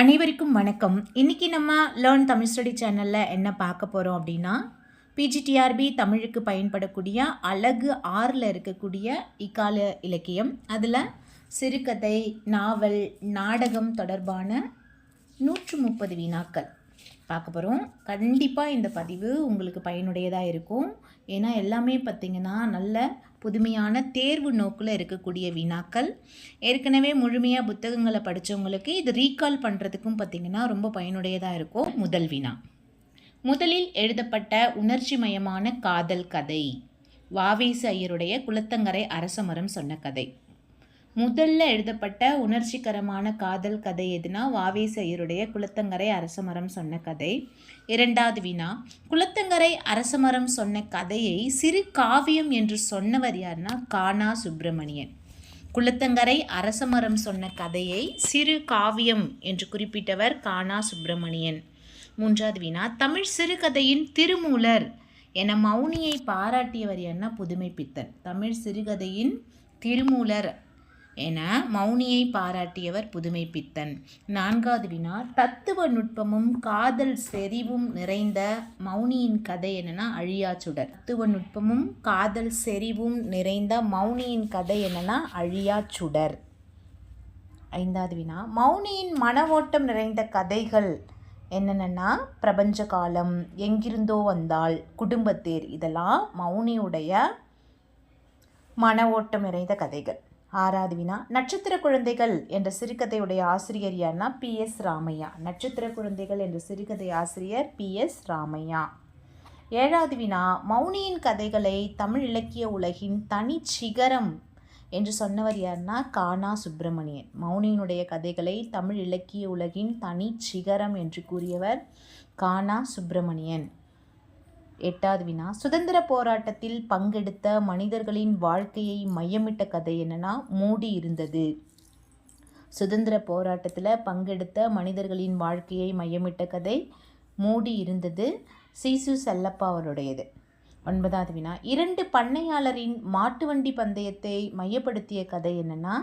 அனைவருக்கும் வணக்கம். இன்றைக்கி நம்ம லேர்ன் தமிழ் ஸ்டடி சேனலில் என்ன பார்க்க போகிறோம் அப்படின்னா பிஜிடிஆர்பி தமிழுக்கு பயன்படக்கூடிய அழகு ஆறில் இருக்கக்கூடிய இக்கால இலக்கியம். அதில் சிறுகதை நாவல் நாடகம் தொடர்பான நூற்று முப்பது வினாக்கள் பார்க்க போகிறோம் கண்டிப்பாக இந்த பதிவு உங்களுக்கு பயனுடையதாக இருக்கும். ஏன்னா எல்லாமே பார்த்திங்கன்னா நல்ல புதுமையான தேர்வு நோக்கில் இருக்கக்கூடிய வினாக்கள். ஏற்கனவே முழுமையாக புத்தகங்களை படித்தவங்களுக்கு இது ரீகால் பண்ணுறதுக்கும் பார்த்திங்கன்னா ரொம்ப பயனுடையதாக இருக்கும். முதல் வினா. முதலில் எழுதப்பட்ட உணர்ச்சிமயமான காதல் கதை. வாவேசு ஐயருடைய குளத்தங்கரை அரசமரம் சொன்ன கதை. முதல்ல எழுதப்பட்ட உணர்ச்சிகரமான காதல் கதை எதுனா வாவேசையருடைய குளத்தங்கரை அரசமரம் சொன்ன கதை. இரண்டாவது வினா குளத்தங்கரை அரசமரம் சொன்ன கதையை சிறு காவியம் என்று சொன்னவர் யாருன்னா கானா சுப்பிரமணியன். குளத்தங்கரை அரசமரம் சொன்ன கதையை சிறு காவியம் என்று குறிப்பிட்டவர் கானா சுப்பிரமணியன். மூன்றாவது வினா தமிழ் சிறுகதையின் திருமூலர் என மௌனியை பாராட்டியவர் என்ன புதுமை பித்தன் தமிழ் சிறுகதையின் திருமூலர் என மௌனியை பாராட்டியவர் புதுமை பித்தன். நான்காவது வினா தத்துவ நுட்பமும் காதல் செறிவும் நிறைந்த மௌனியின் கதை என்னன்னா அழியாச்சுடர். தத்துவ நுட்பமும் காதல் செறிவும் நிறைந்த மௌனியின் கதை என்னன்னா அழியாச்சுடர். ஐந்தாவது வினா. மௌனியின் மன ஓட்டம் நிறைந்த கதைகள் என்னென்னா பிரபஞ்ச காலம் எங்கிருந்தோ வந்தால் குடும்பத்தேர். இதெல்லாம் மௌனியுடைய மன ஓட்டம் நிறைந்த கதைகள். ஆறாவது வினா நட்சத்திர குழந்தைகள் என்ற சிறுகதையுடைய ஆசிரியர் யார்னா பி. எஸ். ராமையா. நட்சத்திர குழந்தைகள் என்ற சிறுகதை ஆசிரியர் பி. எஸ். ராமையா. ஏழாவது வினா மௌனியின் கதைகளை தமிழ் இலக்கிய உலகின் தனி சிகரம் என்று சொன்னவர் யார்னா கானா சுப்பிரமணியன். மௌனியினுடைய கதைகளை தமிழ் இலக்கிய உலகின் தனி சிகரம் என்று கூறியவர் கானா சுப்பிரமணியன். எட்டாவது வினா சுதந்திர போராட்டத்தில் பங்கெடுத்த மனிதர்களின் வாழ்க்கையை மையமிட்ட கதை என்னன்னா மூடி இருந்தது. சுதந்திர போராட்டத்தில் பங்கெடுத்த மனிதர்களின் வாழ்க்கையை மையமிட்ட கதை மூடி இருந்தது சீசு செல்லப்பா அவருடையது. ஒன்பதாவது வினா இரண்டு பண்ணையாளரின் மாட்டு வண்டி பந்தயத்தை மையப்படுத்திய கதை என்னென்னா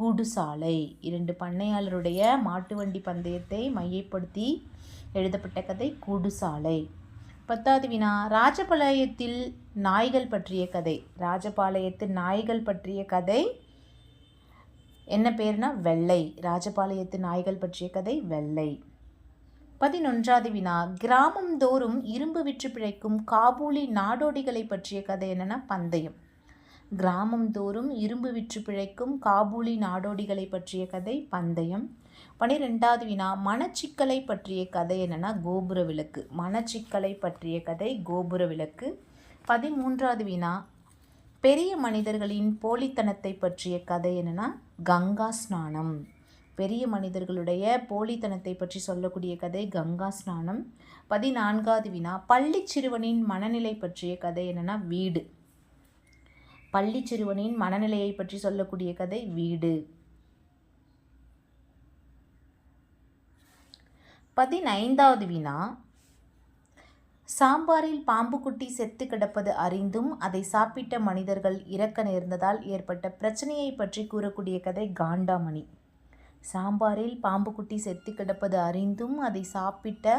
கூடுசாலை. இரண்டு பண்ணையாளருடைய மாட்டு வண்டி பந்தயத்தை மையப்படுத்தி எழுதப்பட்ட கதை கூடுசாலை. பத்தாவது வினா ராஜபாளையத்தில் நாய்கள் பற்றிய கதை. ராஜபாளையத்து நாய்கள் பற்றிய கதை. என்ன பேர்னா வெள்ளை. ராஜபாளையத்து நாய்கள் பற்றிய கதை வெள்ளை. பதினொன்றாவது வினா கிராமம் தோறும் இரும்பு விற்று பிழைக்கும் காபூலி நாடோடிகளை பற்றிய கதை என்னென்னா பந்தயம். கிராமம் தோறும் இரும்பு விற்று பிழைக்கும் காபூலி நாடோடிகளை பற்றிய கதை பந்தயம். பனிரெண்டாவது வினா மனச்சிக்கலை பற்றிய கதை என்னென்னா கோபுர விளக்கு. மனச்சிக்கலை பற்றிய கதை கோபுர விளக்கு. பதிமூன்றாவது வினா பெரிய மனிதர்களின் போலித்தனத்தை பற்றிய கதை என்னென்னா கங்கா ஸ்நானம். பெரிய மனிதர்களுடைய போலித்தனத்தை பற்றி சொல்லக்கூடிய கதை கங்கா ஸ்நானம். பதினான்காவது வினா பள்ளி சிறுவனின் மனநிலை பற்றிய கதை என்னென்னா வீடு. பள்ளி சிறுவனின் மனநிலையை பற்றி சொல்லக்கூடிய கதை வீடு. பதினைந்தாவது வினா. சாம்பாரில் பாம்புக்குட்டி செத்து கிடப்பது அறிந்தும் அதை சாப்பிட்ட மனிதர்கள் இறக்க நேர்ந்ததால் ஏற்பட்ட பிரச்சனையை பற்றி கூறக்கூடிய கதை காண்டாமணி. சாம்பாரில் பாம்புக்குட்டி செத்து கிடப்பது அறிந்தும் அதை சாப்பிட்ட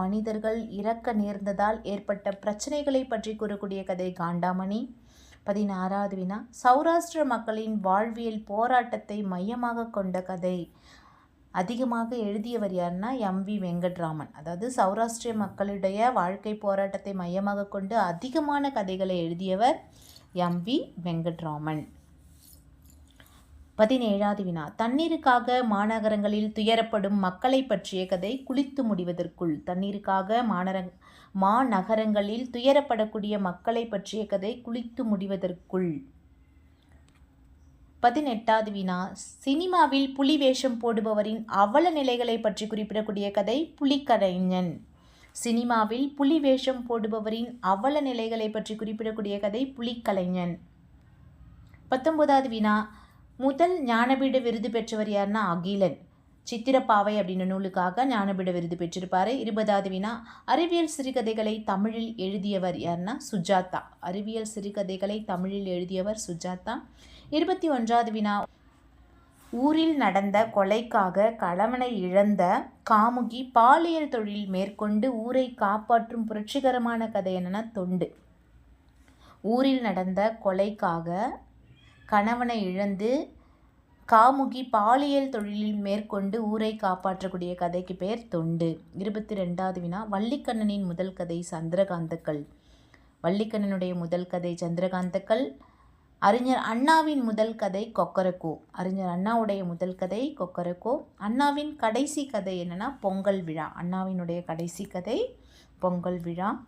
மனிதர்கள் இறக்க நேர்ந்ததால் ஏற்பட்ட பிரச்சனைகளை பற்றி கூறக்கூடிய கதை காண்டாமணி. பதினாறாவது வினா சௌராஷ்டிர மக்களின் வாழ்வியல் போராட்டத்தை மையமாக கொண்ட கதை. அதிகமாக எழுதியவர் யாருன்னா எம். வி. வெங்கட்ராமன். அதாவது சௌராஷ்டிரிய மக்களுடைய வாழ்க்கை போராட்டத்தை மையமாக கொண்டு அதிகமான கதைகளை எழுதியவர் எம். வி. வெங்கட்ராமன். பதினேழாவது வினா தண்ணீருக்காக மாநகரங்களில் துயரப்படும் மக்களை பற்றிய கதை குளித்து முடிவதற்குள். தண்ணீருக்காக மாநகர மாநகரங்களில் துயரப்படக்கூடிய மக்களை பற்றிய கதை குளித்து முடிவதற்குள். பதினெட்டாவது வினா சினிமாவில் புலி வேஷம் போடுபவரின் அவல நிலைகளை பற்றி குறிப்பிடக்கூடிய கதை புலிக்கலைஞன் சினிமாவில் புலி வேஷம் போடுபவரின் அவல நிலைகளை பற்றி குறிப்பிடக்கூடிய கதை புலிக்கலைஞன். பத்தொன்பதாவது வினா முதல் ஞானபீட விருது பெற்றவர் யாருன்னா அகிலன். சித்திரப்பாவை அப்படின்ற நூலுக்காக ஞானபீட விருது பெற்றிருப்பார். இருபதாவது வினா அறிவியல் சிறுகதைகளை தமிழில் எழுதியவர் யாருன்னா சுஜாதா. அறிவியல் சிறுகதைகளை தமிழில் எழுதியவர் சுஜாதா. இருபத்தி ஒன்றாவது வினா ஊரில் நடந்த கொலைக்காக கணவனை இழந்த காமுகி பாலியல் தொழில் மேற்கொண்டு ஊரை காப்பாற்றும் புரட்சிகரமான கதை என்னென்னா தொண்டு. ஊரில் நடந்த கொலைக்காக கணவனை இழந்து காமுகி பாலியல் தொழிலில் மேற்கொண்டு ஊரை காப்பாற்றக்கூடிய கதைக்கு பேர் தொண்டு. இருபத்தி ரெண்டாவது வினா வள்ளிக்கண்ணனின் முதல் கதை சந்திரகாந்தக்கள் வள்ளிக்கண்ணனுடைய முதல் கதை சந்திரகாந்தக்கள் அறிஞர் அண்ணாவின் முதல் கதை கொக்கரக்கோ. அறிஞர் அண்ணாவுடைய முதல் கதை கொக்கரக்கோ. அண்ணாவின் கடைசி கதை என்னென்னா பொங்கல் விழா. அண்ணாவினுடைய கடைசி கதை பொங்கல் விழா.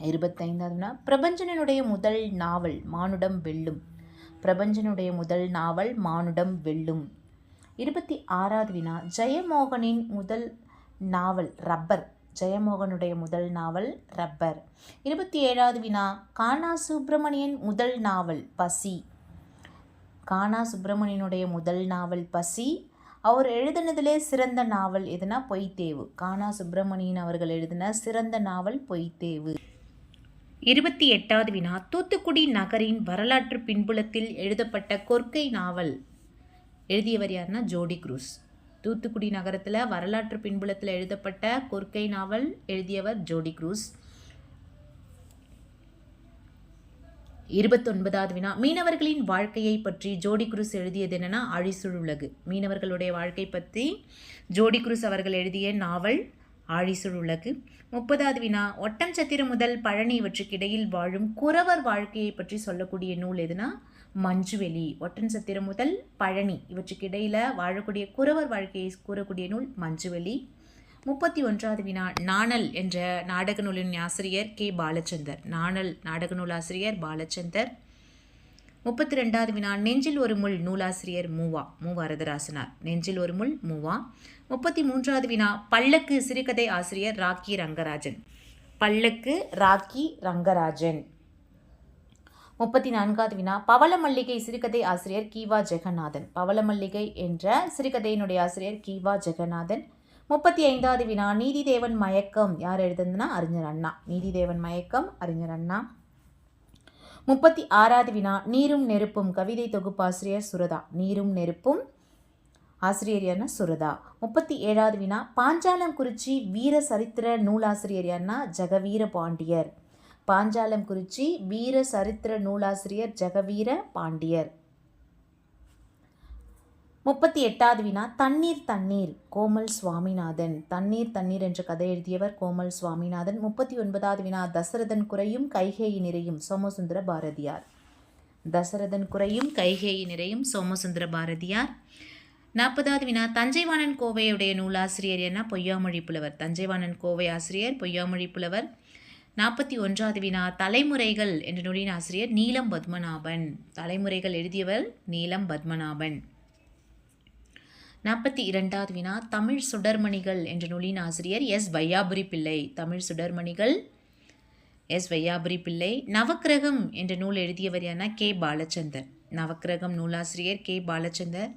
இருபத்தைந்தாவதுனா பிரபஞ்சனனுடைய முதல் நாவல் மானுடம் வெல்லும். பிரபஞ்சனுடைய முதல் நாவல் மானுடம் வெல்லும். இருபத்தி ஆறாவது வினா. ஜெயமோகனின் முதல் நாவல் ரப்பர். ஜெயமோகனுடைய முதல் நாவல் ரப்பர். இருபத்தி ஏழாவது வினா. கானா சுப்பிரமணியன் முதல் நாவல் பசி. கானா சுப்பிரமணியனுடைய முதல் நாவல் பசி. அவர் எழுதினதிலே சிறந்த நாவல் எதுனா பொய்த்தேவு. கானா சுப்பிரமணியன் அவர்கள் எழுதின சிறந்த நாவல் பொய்த்தேவு. இருபத்தி எட்டாவது வினா தூத்துக்குடி நகரின் வரலாற்று பின்புலத்தில் எழுதப்பட்ட கொற்கை நாவல். எழுதியவர் யாருன்னா ஜோடி குரூஸ். தூத்துக்குடி நகரத்தில் வரலாற்று பின்புலத்தில் எழுதப்பட்ட கொற்கை நாவல் எழுதியவர் ஜோடி குரூஸ். இருபத்தொன்பதாவது வினா மீனவர்களின் வாழ்க்கையை பற்றி ஜோடி குரூஸ் எழுதியது என்னென்னா அழிசுழுலகு. மீனவர்களுடைய வாழ்க்கை பற்றி ஜோடி குரூஸ் அவர்கள் எழுதிய நாவல் ஆழிசுழ் உலகு. முப்பதாவது வினா ஒட்டம் சத்திரம் முதல் பழனி இவற்றுக்கிடையில் வாழும் குறவர் வாழ்க்கையை பற்றி சொல்லக்கூடிய நூல் எதுனா? மஞ்சுவெளி. ஒட்டன் சத்திரம் முதல் பழனி இவற்றுக்கிடையில் வாழக்கூடிய குறவர் வாழ்க்கையை கூறக்கூடிய நூல் மஞ்சுவெளி. முப்பத்தி ஒன்றாவது வினா நாணல் என்ற நாடக நூலின் ஆசிரியர் கே. பாலச்சந்தர். நாணல் நாடக நூல் ஆசிரியர் பாலச்சந்தர். முப்பத்தி ரெண்டாவது வினா நெஞ்சில் ஒரு முள் நூலாசிரியர் மூவா. மூ வரதராசனார் நெஞ்சில் ஒரு முள் மூவா. முப்பத்தி மூன்றாவது வினா பல்லக்கு சிறுகதை ஆசிரியர் ராக்கி ரங்கராஜன். பல்லக்கு ராக்கி ரங்கராஜன். முப்பத்தி நான்காவது வினா பவள மல்லிகை சிறுகதை ஆசிரியர் கீவா ஜெகநாதன். பவள மல்லிகை என்ற சிறுகதையினுடைய ஆசிரியர் கீவா ஜெகநாதன். முப்பத்தி ஐந்தாவது வினா நீதிதேவன் மயக்கம். யார் எழுதுனா அறிஞர் அண்ணா. நீதிதேவன் மயக்கம் அறிஞர் அண்ணா. முப்பத்தி ஆறாவது வினா நீரும் நெருப்பும். கவிதை தொகுப்பாசிரியர் சுரதா. நீரும் நெருப்பும் ஆசிரியர் யாருன்னா சுரதா. முப்பத்தி ஏழாவது வினா பாஞ்சாலம் குறிச்சி வீர சரித்திர நூலாசிரியர் யாருன்னா ஜெகவீர பாண்டியர். பாஞ்சாலம் குறிச்சி வீர சரித்திர நூலாசிரியர் ஜெகவீர பாண்டியர். முப்பத்தி எட்டாவது வினா தண்ணீர் தண்ணீர் கோமல் சுவாமிநாதன். தண்ணீர் தண்ணீர் என்ற கதை எழுதியவர் கோமல் சுவாமிநாதன். முப்பத்தி ஒன்பதாவது வினா தசரதன் குறையும் கைகேயி நிறையும் சோமசுந்தர பாரதியார். தசரதன் குறையும் கைகேயி நிறையும் சோமசுந்தர பாரதியார். நாற்பதாவது வினா தஞ்சைவாணன் கோவையுடைய நூலாசிரியர் என்ன? பொய்யாமொழி புலவர். தஞ்சைவாணன் கோவை ஆசிரியர் பொய்யாமொழி புலவர். நாற்பத்தி ஒன்றாவது வினா தலைமுறைகள் என்ற நூலின் ஆசிரியர் நீலம் பத்மநாபன். தலைமுறைகள் எழுதியவர் நீலம் பத்மநாபன். நாற்பத்தி இரண்டாவது வினா தமிழ் சுடர்மணிகள் என்ற நூலின் ஆசிரியர் எஸ். வையாபுரி பிள்ளை. தமிழ் சுடர்மணிகள் எஸ். வையாபுரி பிள்ளை. நவக்கிரகம் என்ற நூல் எழுதியவர் யாருன்னா கே. பாலச்சந்தர். நவக்கிரகம் நூலாசிரியர் கே. பாலச்சந்தர்.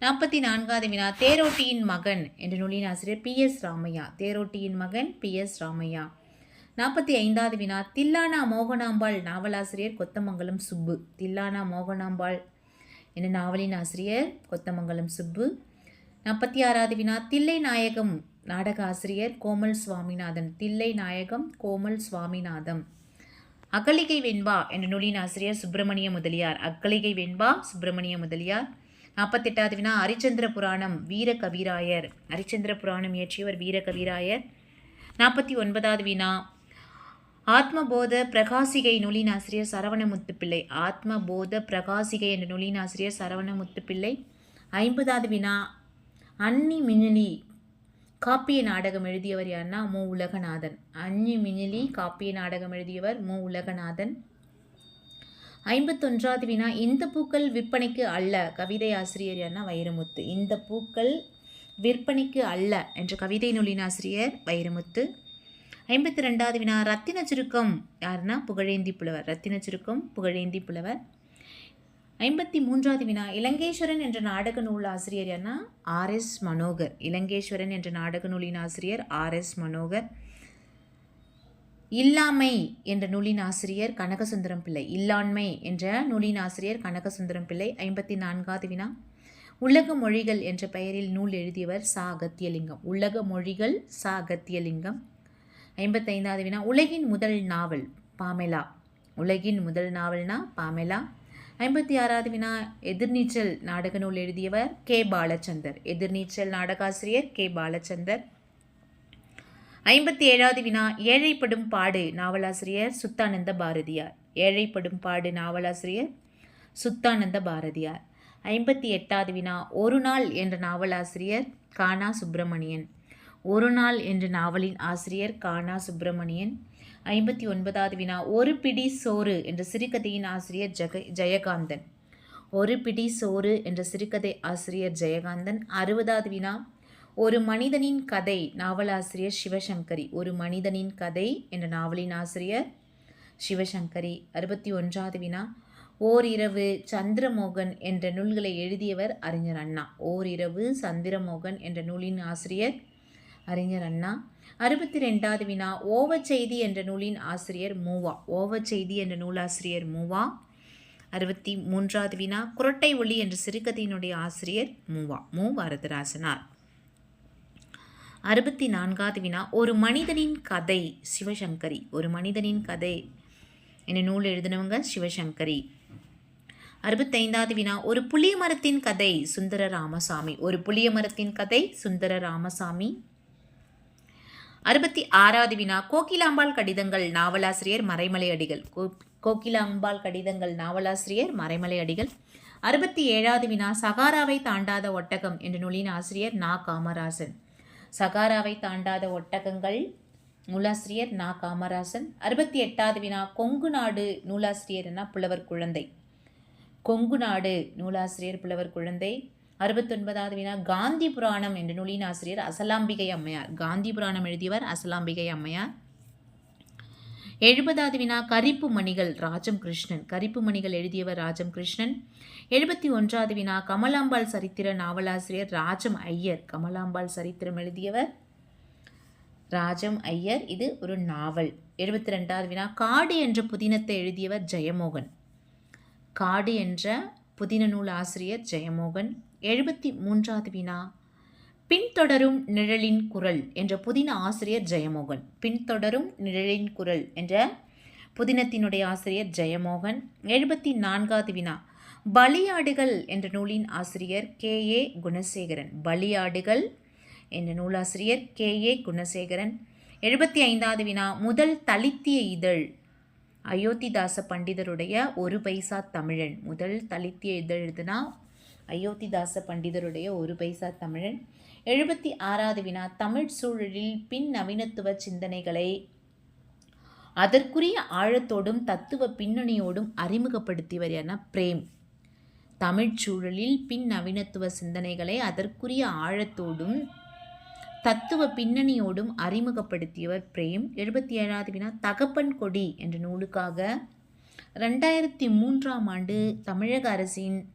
நாற்பத்தி நான்காவது வினா தேரோட்டியின் மகன் என்ற நூலின் ஆசிரியர் பி எஸ் ராமையா. தேரோட்டியின் மகன் பி எஸ் ராமையா. நாற்பத்தி ஐந்தாவது வினா தில்லானா மோகனாம்பாள் நாவலாசிரியர் கொத்தமங்கலம் சுப்பு. தில்லானா மோகனாம்பாள் என்ற நாவலின் ஆசிரியர் கொத்தமங்கலம் சுப்பு. நாற்பத்தி ஆறாவது வினா தில்லை நாயகம் நாடக ஆசிரியர் கோமல் சுவாமிநாதன். தில்லை நாயகம் கோமல் சுவாமிநாதம். அகலிகை வெண்பா என்ற நூலின் ஆசிரியர் சுப்பிரமணிய முதலியார். அகலிகை வெண்பா சுப்பிரமணிய முதலியார். நாற்பத்தெட்டாவது வினா ஹரிச்சந்திர புராணம் வீர கவிராயர் ஹரிச்சந்திர புராணம் இயற்றியவர் வீரகவிராயர். நாற்பத்தி ஒன்பதாவது வினா ஆத்மபோத பிரகாசிகை நூலின் ஆசிரியர் சரவணமுத்து பிள்ளை. ஆத்மபோத பிரகாசிகை என்ற நூலின் ஆசிரியர் சரவணமுத்து பிள்ளை. ஐம்பதாவது வினா அன்னி மின்னலி காப்பிய நாடகம் எழுதியவர் யாருன்னா மு உலகநாதன். அன்னி மின்னலி காப்பிய நாடகம் எழுதியவர் மு உலகநாதன். ஐம்பத்தொன்றாவது வினா இந்த பூக்கள் விற்பனைக்கு அல்ல கவிதை ஆசிரியர் என்ன வைரமுத்து. இந்த பூக்கள் விற்பனைக்கு அல்ல என்ற கவிதை நூலின் ஆசிரியர் வைரமுத்து. ஐம்பத்தி ரெண்டாவது வினா ரத்தின சுருக்கம் யாருன்னா புகழேந்தி புலவர். ரத்தின சுருக்கம் புகழேந்தி புலவர். ஐம்பத்தி மூன்றாவது வினா இலங்கேஸ்வரன் என்ற நாடக நூல் ஆசிரியர் யாருன்னா ஆர் எஸ் மனோகர். இலங்கேஸ்வரன் என்ற நாடக நூலின் ஆசிரியர் ஆர் எஸ் மனோகர். இல்லாமை என்ற நூலின் ஆசிரியர் கனகசுந்தரம் பிள்ளை. இல்லாண்மை என்ற நூலின் ஆசிரியர் கனகசுந்தரம் பிள்ளை. ஐம்பத்தி நான்காவது வினா. உலக மொழிகள் என்ற பெயரில் நூல் எழுதியவர் சா அகத்தியலிங்கம் உலக மொழிகள் சா அகத்தியலிங்கம் ஐம்பத்தைந்தாவது வினா. உலகின் முதல் நாவல் பாமெலா. உலகின் முதல் நாவல்னா பாமெலா. ஐம்பத்தி ஆறாவது வினா. எதிர்நீச்சல் நாடக நூல் எழுதியவர் கே. பாலச்சந்தர். எதிர்நீச்சல் நாடகாசிரியர் கே. பாலச்சந்தர். ஐம்பத்தி ஏழாவது வினா ஏழைப்படும் பாடு நாவலாசிரியர் சுத்தானந்த பாரதியார். ஏழைப்படும் பாடு நாவலாசிரியர் சுத்தானந்த பாரதியார். ஐம்பத்தி எட்டாவது வினா ஒரு நாள் என்ற நாவலாசிரியர் கானா சுப்பிரமணியன். ஒரு நாள் என்ற நாவலின் ஆசிரியர் கானா சுப்பிரமணியன். ஐம்பத்தி ஒன்பதாவது வினா ஒரு பிடி சோறு என்ற சிறுகதையின் ஆசிரியர் ஜெக ஜெயகாந்தன். ஒரு பிடி சோறு என்ற சிறுகதை ஆசிரியர் ஜெயகாந்தன். அறுபதாவது வினா ஒரு மனிதனின் கதை நாவலாசிரியர் சிவசங்கரி. ஒரு மனிதனின் கதை என்ற நாவலின் ஆசிரியர் சிவசங்கரி. அறுபத்தி ஒன்றாவது வினா. ஓரிரவு சந்திரமோகன் என்ற நூல்களை எழுதியவர் அறிஞர் அண்ணா. ஓரிரவு சந்திரமோகன் என்ற நூலின் ஆசிரியர் அறிஞர் அண்ணா. அறுபத்தி ரெண்டாவது வினா. ஓவச்செய்தி என்ற நூலின் ஆசிரியர் மூவா. ஓவச்செய்தி என்ற நூலாசிரியர் மூவா. அறுபத்தி மூன்றாவது வினா. குரட்டை ஒளி என்ற சிறுகதையினுடைய ஆசிரியர் மூவா. மு வரதராசனார் அறுபத்தி நான்காவது வினா. ஒரு மனிதனின் கதை சிவசங்கரி. ஒரு மனிதனின் கதை. என்ற நூல் எழுதினவங்க சிவசங்கரி. அறுபத்தைந்தாவது வினா. ஒரு புளிய மரத்தின் கதை சுந்தர ராமசாமி ஒரு புளிய மரத்தின் கதை சுந்தர ராமசாமி அறுபத்தி ஆறாவது வினா. கோகிலாம்பாள் கடிதங்கள் நாவலாசிரியர் மறைமலை அடிகள். கோ- கோகிலாம்பாள் கடிதங்கள் நாவலாசிரியர் மறைமலை அடிகள். அறுபத்தி ஏழாவது வினா. சகாராவை தாண்டாத ஒட்டகம். என்ற நூலின் ஆசிரியர் நா. காமராசன். சகாராவை தாண்டாத ஒட்டகங்கள் நூலாசிரியர் நா. காமராசன். அறுபத்தி எட்டாவது வினா கொங்கு நாடு நூலாசிரியர்னா புலவர் குழந்தை. கொங்கு நாடு நூலாசிரியர் புலவர் குழந்தை. அறுபத்தொன்பதாவது வினா காந்தி புராணம் என்ற நூலின் ஆசிரியர் அசலாம்பிகை அம்மையார். காந்தி புராணம் எழுதியவர் அசலாம்பிகை அம்மையார். எழுபதாவது வினா கரிப்பு மணிகள் ராஜம் கிருஷ்ணன் கரிப்பு மணிகள் எழுதியவர் ராஜம் கிருஷ்ணன் எழுபத்தி ஒன்றாவது வினா கமலாம்பாள் சரித்திர நாவலாசிரியர் ராஜம் ஐயர். கமலாம்பாள் சரித்திரம் எழுதியவர் ராஜம் ஐயர். இது ஒரு நாவல். எழுபத்தி ரெண்டாவது வினா காடு என்ற புதினத்தை எழுதியவர் ஜெயமோகன். காடு என்ற புதின நூல் ஆசிரியர் ஜெயமோகன். எழுபத்தி மூன்றாவது வினா பின்தொடரும் நிழலின் குரல் என்ற புதின ஆசிரியர் ஜெயமோகன். பின்தொடரும் நிழலின் குரல் என்ற புதினத்தினுடைய ஆசிரியர் ஜெயமோகன். எழுபத்தி நான்காவது வினா பலியாடுகள் என்ற நூலின் ஆசிரியர் கே. ஏ. குணசேகரன். பலியாடுகள் என்ற நூலாசிரியர் கே. ஏ. குணசேகரன். எழுபத்தி ஐந்தாவது வினா முதல் தலித்திய இதழ். அயோத்திதாச பண்டிதருடைய ஒரு பைசா தமிழன். முதல் தலித்திய இதழ் எழுதுனா அயோத்திதாச பண்டிதருடைய ஒரு பைசா தமிழன். எழுபத்தி ஆறாவது வினா தமிழ் சூழலில் பின் நவீனத்துவ சிந்தனைகளை அதற்குரிய ஆழத்தோடும் தத்துவ பின்னணியோடும் அறிமுகப்படுத்தியவர் யார்னா பிரேம். தமிழ்ச் சூழலில் பின் நவீனத்துவ சிந்தனைகளை அதற்குரிய ஆழத்தோடும் தத்துவ பின்னணியோடும் அறிமுகப்படுத்தியவர் பிரேம். எழுபத்தி ஏழாவது வினா தகப்பன் கொடி என்ற நூலுக்காக ரெண்டாயிரத்தி மூன்றாம் ஆண்டு தமிழக அரசின்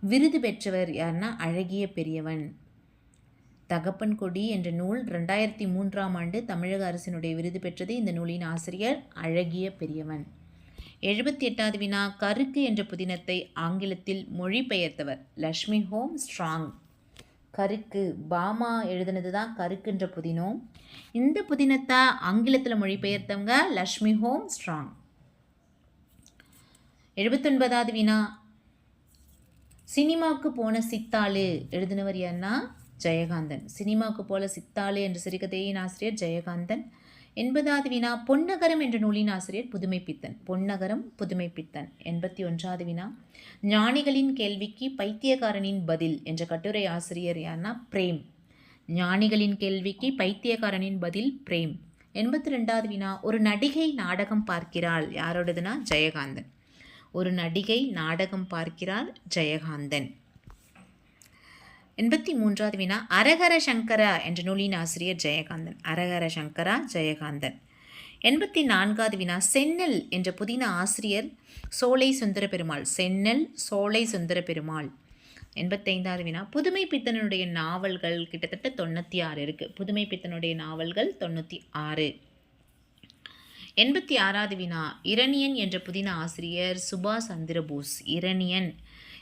விருது பெற்றவர் யாருன்னா அழகிய பெரியவன். தகப்பன் கொடி என்ற நூல் ரெண்டாயிரத்தி மூன்றாம் ஆண்டு தமிழக அரசினுடைய விருது பெற்றது இந்த நூலின் ஆசிரியர் அழகிய பெரியவன். எழுபத்தி எட்டாவது வினா கருக்கு என்ற புதினத்தை ஆங்கிலத்தில் மொழிபெயர்த்தவர் லக்ஷ்மி ஹோம் ஸ்ட்ராங். கருக்கு பாமா எழுதுனது தான் கருக்குன்ற புதினம் இந்த புதினத்தை ஆங்கிலத்தில் மொழிபெயர்த்தவங்க லக்ஷ்மி ஹோம் ஸ்ட்ராங். எழுபத்தொன்பதாவது வினா சினிமாவுக்கு போன சித்தாளு எழுதினவர் யாருன்னா ஜெயகாந்தன். சினிமாவுக்கு போல சித்தாளே என்ற சிறுகதையின் ஆசிரியர் ஜெயகாந்தன். எண்பதாவது வினா பொன்னகரம் என்ற நூலின் ஆசிரியர் புதுமைப்பித்தன். பொன்னகரம் புதுமைப்பித்தன். எண்பத்தி ஒன்றாவது வினா ஞானிகளின் கேள்விக்கு பைத்தியக்காரனின் பதில் என்ற கட்டுரை ஆசிரியர் யாருன்னா பிரேம். ஞானிகளின் கேள்விக்கு பைத்தியக்காரனின் பதில் பிரேம். எண்பத்தி ரெண்டாவது வினா ஒரு நடிகை நாடகம் பார்க்கிறாள் யாரோடதுன்னா ஜெயகாந்தன். ஒரு நடிகை நாடகம் பார்க்கிறாள் ஜெயகாந்தன். எண்பத்தி மூன்றாவது வினா அரகர சங்கரா என்ற நூலின் ஆசிரியர் ஜெயகாந்தன். அரகர சங்கரா ஜெயகாந்தன். எண்பத்தி நான்காவது வினா சென்னல் என்ற புதின ஆசிரியர் சோலை சுந்தர பெருமாள் சென்னல் சோலை சுந்தர பெருமாள் எண்பத்தைந்தாவது வினா புதுமை பித்தனுடைய நாவல்கள் கிட்டத்தட்ட தொண்ணூற்றி ஆறு இருக்குது புதுமை பித்தனுடைய நாவல்கள் தொண்ணூற்றி ஆறு. எண்பத்தி ஆறாவது வினா இரணியன் என்ற புதின ஆசிரியர் சுபாஷ் சந்திரபோஸ். இரணியன்.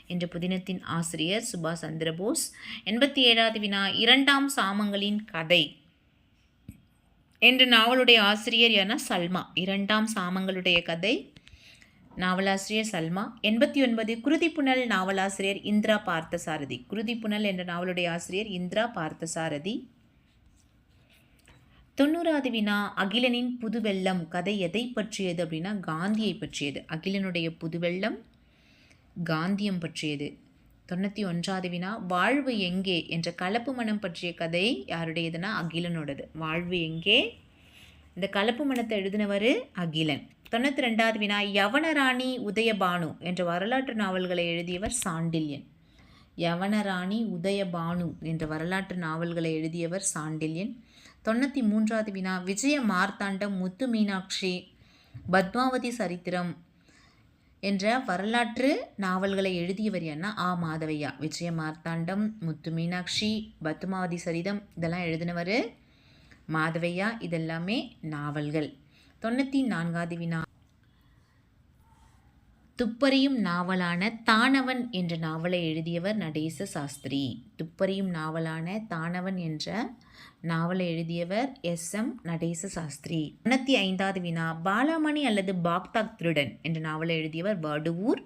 என்ற புதினத்தின் ஆசிரியர் சுபாஷ் சந்திரபோஸ். எண்பத்தி ஏழாவது வினா இரண்டாம் சாமங்களின் கதை. என்ற நாவலுடைய ஆசிரியர் என சல்மா இரண்டாம் சாமங்களுடைய கதை. நாவலாசிரியர் சல்மா. எண்பத்தி ஒன்பது குருதிப்புணல் நாவலாசிரியர் இந்திரா பார்த்தசாரதி. குருதிப்புணல் என்ற நாவலுடைய ஆசிரியர் இந்திரா பார்த்தசாரதி. தொண்ணூறாவது வினா அகிலனின் புதுவெள்ளம் கதை எதை பற்றியது அப்படின்னா காந்தியை பற்றியது. அகிலனுடைய புதுவெள்ளம் காந்தியம் பற்றியது. தொண்ணூற்றி ஒன்றாவது வினா வாழ்வு எங்கே? என்ற கலப்பு மனம் பற்றிய கதை யாருடையதுன்னா அகிலனோடது. வாழ்வு எங்கே? இந்த கலப்பு மனத்தை எழுதினவர் அகிலன். தொண்ணூற்றி ரெண்டாவது வினா யவனராணி உதயபானு என்ற வரலாற்று நாவல்களை எழுதியவர் சாண்டில்யன். யவனராணி உதயபானு என்ற வரலாற்று நாவல்களை எழுதியவர் சாண்டில்யன். தொண்ணூற்றி மூன்றாவது வினா விஜய மார்த்தாண்டம் முத்து மீனாட்சி பத்மாவதி சரித்திரம் என்ற வரலாற்று நாவல்களை எழுதியவர் என்ன ஆ. மாதவையா. விஜய மார்த்தாண்டம் முத்து மீனாட்சி பத்மாவதி சரிதம் இதெல்லாம் எழுதினவர் மாதவையா. இதெல்லாமே நாவல்கள். தொண்ணூற்றி நான்காவது வினா. துப்பறியும் நாவலான தானவன் என்ற நாவலை எழுதியவர் நடேச சாஸ்திரி. துப்பறியும் நாவலான தானவன் என்ற நாவலை எழுதியவர் எஸ் எம் நடேச சாஸ்திரி தொண்ணூற்றி ஐந்தாவது வினா பாலாமணி அல்லது பாக்தாக் திருடன் என்ற நாவலை எழுதியவர் வடுவூர்.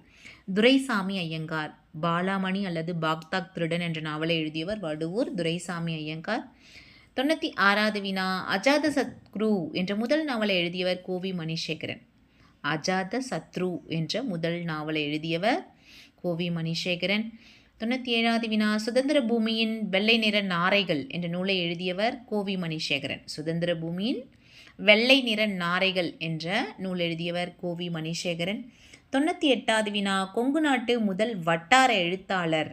துரைசாமி ஐயங்கார் பாலாமணி அல்லது பாக்தாக் திருடன் என்ற நாவலை எழுதியவர் வடுவூர். துரைசாமி ஐயங்கார். தொண்ணூற்றி ஆறாவது வினா அஜாத சத்ரு என்ற முதல் நாவலை எழுதியவர் கோவி மணிசேகரன். அஜாத சத்ரு என்ற முதல் நாவலை எழுதியவர் கோவி மணிசேகரன். தொண்ணூற்றி ஏழாவது வினா சுதந்திர பூமியின் வெள்ளை நிற நாரைகள் என்ற நூலை எழுதியவர் கோவி மணிசேகரன். சுதந்திர பூமியின் வெள்ளை நிற நாரைகள் என்ற நூல் எழுதியவர் கோவி மணிசேகரன். தொண்ணூற்றி எட்டாவது வினா கொங்கு நாட்டு முதல் வட்டார எழுத்தாளர்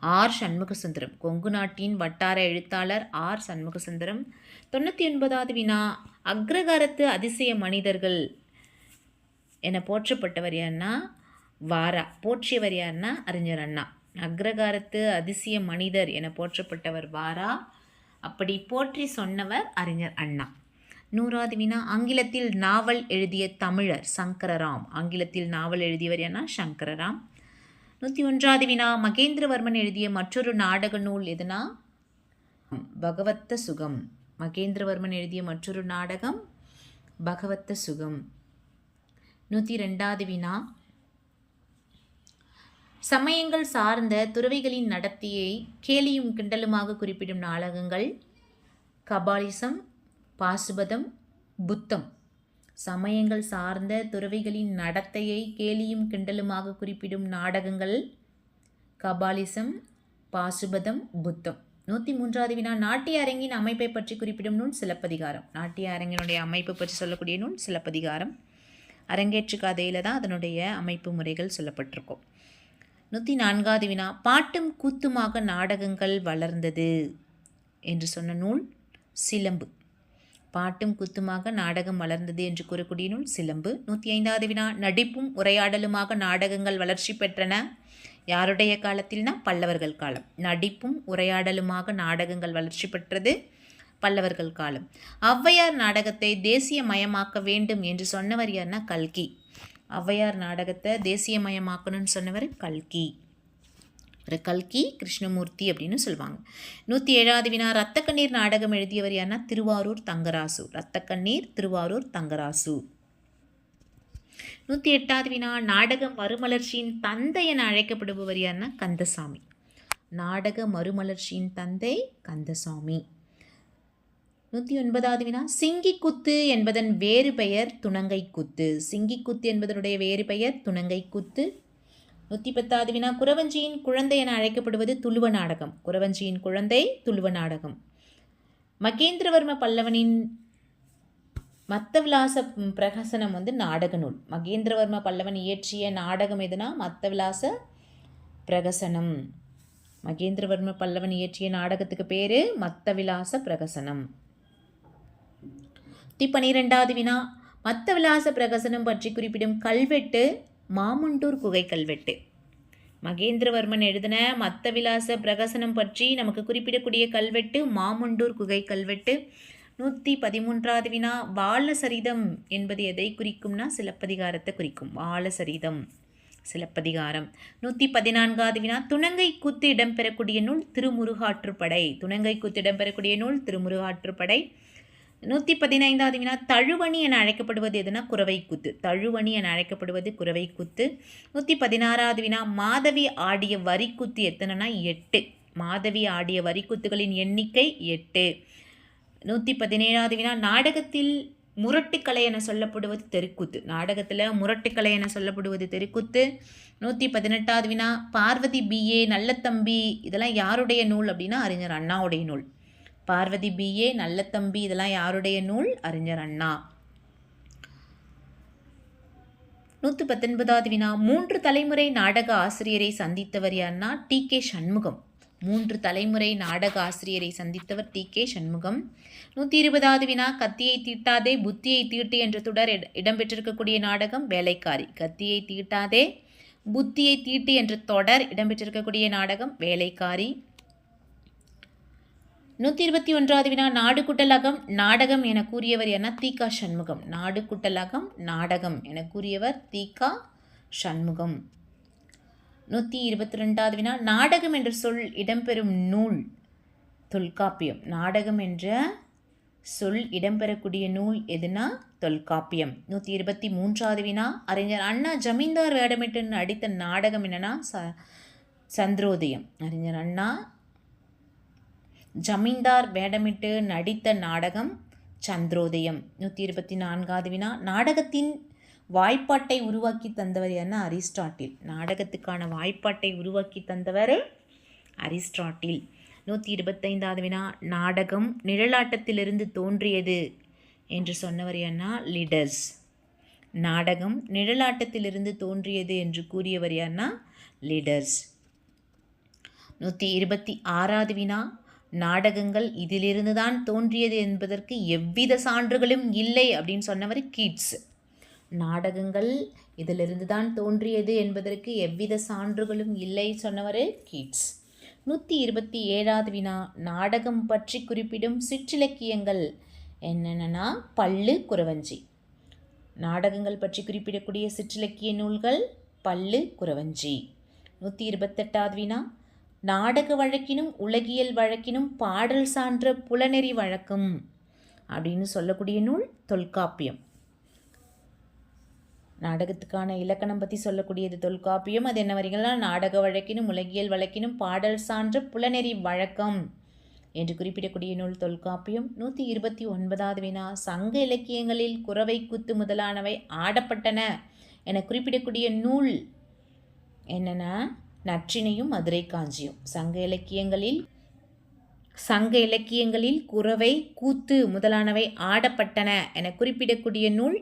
ஆர். சண்முகசுந்தரம். கொங்கு நாட்டின் வட்டார எழுத்தாளர் ஆர். சண்முகசுந்தரம். தொண்ணூற்றி ஒன்பதாவது வினா அக்ரகாரத்து அதிசய மனிதர்கள் என போற்றப்பட்டவர் யாருன்னா வாரா. போற்றியவர் யாருன்னா அறிஞர் அண்ணா. அக்ரகாரத்து அதிசய மனிதர் என போற்றப்பட்டவர் வாரா. அப்படி போற்றி சொன்னவர் அறிஞர் அண்ணா. நூறாவது வினா ஆங்கிலத்தில் நாவல் எழுதிய தமிழர் சங்கரராம். ஆங்கிலத்தில் நாவல் எழுதியவர் என்ன சங்கரராம். நூற்றி ஒன்றாவது வினா மகேந்திரவர்மன் எழுதிய மற்றொரு நாடக நூல் எதுனா? பகவத்த சுகம். மகேந்திரவர்மன் எழுதிய மற்றொரு நாடகம் பகவத்த சுகம். நூற்றி ரெண்டாவது வினா சமயங்கள் சார்ந்த துறவிகளின் நடத்தையை கேலியும் கிண்டலுமாக குறிப்பிடும் நாடகங்கள் கபாலிசம் பாசுபதம் புத்தம். சமயங்கள் சார்ந்த துறவிகளின் நடத்தையை கேலியும் கிண்டலுமாக குறிப்பிடும் நாடகங்கள் கபாலிசம் பாசுபதம் புத்தம். நூற்றி மூன்றாவது வினா நாட்டிய அரங்கின் அமைப்பை பற்றி குறிப்பிடும் நூல் சிலப்பதிகாரம். நாட்டிய அரங்கினுடைய அமைப்பு பற்றி சொல்லக்கூடிய நூல் சிலப்பதிகாரம். அரங்கேற்று கதையில் தான் அதனுடைய அமைப்பு முறைகள் சொல்லப்பட்டிருக்கும். நூற்றி நான்காவது வினா பாட்டும் கூத்துமாக நாடகங்கள் வளர்ந்தது என்று சொன்ன நூல் சிலம்பு. பாட்டும் குத்துமாக நாடகம் வளர்ந்தது என்று கூறக்கூடிய நூல் சிலம்பு. நூற்றி ஐந்தாவது வினா நடிப்பும் உரையாடலுமாக நாடகங்கள் வளர்ச்சி பெற்றன. யாருடைய காலத்தில்னா பல்லவர்கள் காலம். நடிப்பும் உரையாடலுமாக நாடகங்கள் வளர்ச்சி பெற்றது பல்லவர்கள் காலம். ஔவையார் நாடகத்தை தேசியமயமாக்க வேண்டும் என்று சொன்னவர் யார்னா கல்கி. ஔவையார் நாடகத்தை தேசியமயமாக்கணும்னு சொன்னவர் கல்கி. ஒரு கல்கி கிருஷ்ணமூர்த்தி அப்படின்னு சொல்லுவாங்க. நூற்றி ஏழாவது வினா ரத்தக்கண்ணீர் நாடகம் எழுதியவர் யாருன்னா திருவாரூர் தங்கராசு. ரத்தக்கண்ணீர் திருவாரூர் தங்கராசு. நூற்றி எட்டாவது வினா நாடக மறுமலர்ச்சியின் தந்தை என அழைக்கப்படுபவர் யாருன்னா கந்தசாமி. நாடக மறுமலர்ச்சியின் தந்தை கந்தசாமி. நூற்றி ஒன்பதாவது வினா சிங்கி குத்து என்பதன் வேறு பெயர் துணங்கை குத்து சிங்கி குத்து என்பதனுடைய வேறு பெயர் துணங்கை குத்து நூற்றி பத்தாவது வினா குறவஞ்சியின் குழந்தை என அழைக்கப்படுவது துளுவ நாடகம். குறவஞ்சியின் குழந்தை துளுவ நாடகம். மகேந்திரவர்ம பல்லவனின் மத்தவிலாச பிரகசனம் வந்து நாடக நூல். மகேந்திரவர்ம பல்லவன் இயற்றிய நாடகம் எதுனா? மத்தவிலாச பிரகசனம். மகேந்திரவர்ம பல்லவன் இயற்றிய நாடகத்துக்கு பேர் மத்தவிலாச பிரகசனம். நூற்றி பனிரெண்டாவது வினா. மத்தவிலாச பிரகசனம் பற்றி குறிப்பிடும் கல்வெட்டு மாமுண்டூர் குகை கல்வெட்டு. மகேந்திரவர்மன் எழுதின மத்த விலாச பிரகசனம் பற்றி நமக்கு குறிப்பிடக்கூடிய கல்வெட்டு மாமுண்டூர் குகை கல்வெட்டு. நூற்றி பதிமூன்றாவது வினா வாழசரிதம் என்பது எதை குறிக்கும்னா சிலப்பதிகாரத்தை குறிக்கும். வாழசரிதம் சிலப்பதிகாரம். நூற்றி பதினான்காவது வினா துணங்கை கூத்து இடம்பெறக்கூடிய நூல் திருமுருகாற்றுப்படை. துணங்கை கூத்து இடம்பெறக்கூடிய நூல் திருமுருகாற்றுப்படை. நூற்றி பதினைந்தாவது வினா தழுவணி என அழைக்கப்படுவது எதுனா குறவை கூத்து. தழுவணி என அழைக்கப்படுவது குறவை கூத்து. நூற்றி பதினாறாவது வினா மாதவி ஆடிய வரிக்கூத்து எத்தனைனா எட்டு. மாதவி ஆடிய வரிக்கூத்துகளின் எண்ணிக்கை எட்டு. நூற்றி பதினேழாவது வினா நாடகத்தில் முரட்டுக்கலை என சொல்லப்படுவது தெருக்கூத்து. நாடகத்தில் முரட்டுக்கலை என சொல்லப்படுவது தெருக்கூத்து. நூற்றி பதினெட்டாவது வினா பார்வதி பிஏ நல்லத்தம்பி இதெல்லாம் யாருடைய நூல் அப்படின்னா அறிஞர் அண்ணாவுடைய நூல். பார்வதி பிஏ நல்லத்தம்பி இதெல்லாம் யாருடைய நூல்? அறிஞர் அண்ணா. நூற்றி பத்தொன்பதாவது வினா. மூன்று தலைமுறை நாடக ஆசிரியரை சந்தித்தவர் யார்னா டி கே சண்முகம். மூன்று தலைமுறை நாடக ஆசிரியரை சந்தித்தவர் டி கே சண்முகம். நூற்றி இருபதாவது வினா. கத்தியை தீட்டாதே புத்தியை தீட்டு என்ற தொடர் இட- இடம்பெற்றிருக்கக்கூடிய நாடகம் வேலைக்காரி. கத்தியை தீட்டாதே புத்தியை தீட்டு என்ற தொடர் இடம்பெற்றிருக்கக்கூடிய நாடகம் வேலைக்காரி. நூற்றி இருபத்தி ஒன்றாவது வினா நாடு குட்டலகம் நாடகம் என கூறியவர் என தீகா சண்முகம். நாடு குட்டலகம் நாடகம் என கூறியவர் தீகா சண்முகம். நூற்றி இருபத்தி ரெண்டாவது வினா நாடகம் என்ற சொல் இடம்பெறும் நூல் தொல்காப்பியம். நாடகம் என்ற சொல் இடம்பெறக்கூடிய நூல் எதுனா தொல்காப்பியம். நூற்றி இருபத்தி மூன்றாவது வினா அறிஞர் அண்ணா ஜமீன்தார் வேடமிட்டு அடித்த நாடகம் என்னன்னா ச சந்திரோதயம். அறிஞர் அண்ணா ஜமீன்தார் வேடமிட்டு நடித்த நாடகம் சந்திரோதயம். நூற்றி இருபத்தி நான்காவது வினா. நாடகத்தின் வாய்ப்பாட்டை உருவாக்கி தந்தவர் என்ன அரிஸ்டாட்டில். நாடகத்துக்கான வாய்ப்பாட்டை உருவாக்கி தந்தவர் அரிஸ்டாட்டில். நூற்றி இருபத்தைந்தாவது வினா. நாடகம் நிழலாட்டத்திலிருந்து தோன்றியது என்று சொன்னவர் யாருன்னா லிடர்ஸ். நாடகம் நிழலாட்டத்திலிருந்து தோன்றியது என்று கூறியவர் யார்னா லீடர்ஸ். நூற்றி இருபத்தி ஆறாவது வினா. நாடகங்கள் இதிலிருந்து தான் தோன்றியது என்பதற்கு எவ்வித சான்றுகளும் இல்லை அப்படின்னு சொன்னவர் கீட்ஸ். நாடகங்கள் இதிலிருந்து தான் தோன்றியது என்பதற்கு எவ்வித சான்றுகளும் இல்லை சொன்னவர் கீட்ஸ். நூற்றி இருபத்தி ஏழாவது வினா நாடகம் பற்றி குறிப்பிடும் சிற்றிலக்கியங்கள் என்னென்னா பல்லு குறவஞ்சி நாடகங்கள் பற்றி குறிப்பிடக்கூடிய சிற்றிலக்கிய நூல்கள் பல்லு குறவஞ்சி நூற்றி இருபத்தெட்டாவது வினா நாடக வழக்கினும் உலகியல் வழக்கினும் பாடல் சான்ற புலனெறி வழக்கம் அப்படின்னு சொல்லக்கூடிய நூல் தொல்காப்பியம். நாடகத்துக்கான இலக்கணம் பற்றி சொல்லக்கூடியது தொல்காப்பியம். அது என்ன வரீங்களா நாடக வழக்கினும் உலகியல் வழக்கினும் பாடல் சான்ற புலநெறி வழக்கம் என்று குறிப்பிடக்கூடிய நூல் தொல்காப்பியம். நூற்றி இருபத்தி ஒன்பதாவது வினா சங்க இலக்கியங்களில் குறவை குத்து முதலானவை ஆடப்பட்டன என குறிப்பிடக்கூடிய நூல் என்னென்னா நற்றினையும் மதுரை காஞ்சியும். சங்க இலக்கியங்களில் சங்க இலக்கியங்களில் குறவை கூத்து முதலானவை ஆடப்பட்டன என குறிப்பிடக்கூடிய நூல்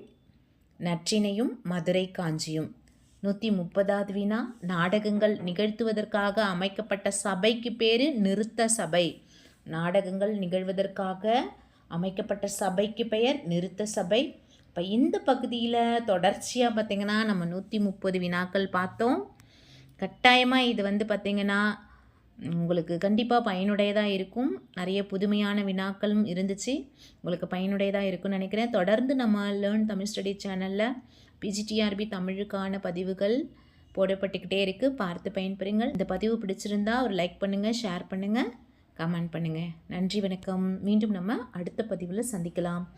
நற்றினையும் மதுரை காஞ்சியும். நூற்றி முப்பதாவது வினா நாடகங்கள் நிகழ்த்துவதற்காக அமைக்கப்பட்ட சபைக்கு பேர் நிறுத்த சபை. நாடகங்கள் நிகழ்வதற்காக அமைக்கப்பட்ட சபைக்கு பெயர் நிறுத்த சபை. இப்போ இந்த பகுதியில் தொடர்ச்சியாக பார்த்திங்கன்னா நம்ம நூற்றி முப்பது வினாக்கள் பார்த்தோம். கட்டாயமாக இது வந்து பார்த்திங்கன்னா உங்களுக்கு கண்டிப்பாக பயனுடையதாக இருக்கும். நிறைய புதுமையான வினாக்களும் இருந்துச்சு. உங்களுக்கு பயனுடையதாக இருக்கும்னு நினைக்கிறேன். தொடர்ந்து நம்ம லேர்ன் தமிழ் ஸ்டடி சேனலில் பிஜிடிஆர்பி தமிழுக்கான பதிவுகள் போடப்பட்டுக்கிட்டே இருக்குது பார்த்து பயன்பெறுங்கள். இந்த பதிவு பிடிச்சிருந்தா ஒரு லைக் பண்ணுங்கள் ஷேர் பண்ணுங்கள் கமெண்ட் பண்ணுங்கள் நன்றி வணக்கம். மீண்டும் நம்ம அடுத்த பதிவில் சந்திக்கலாம்.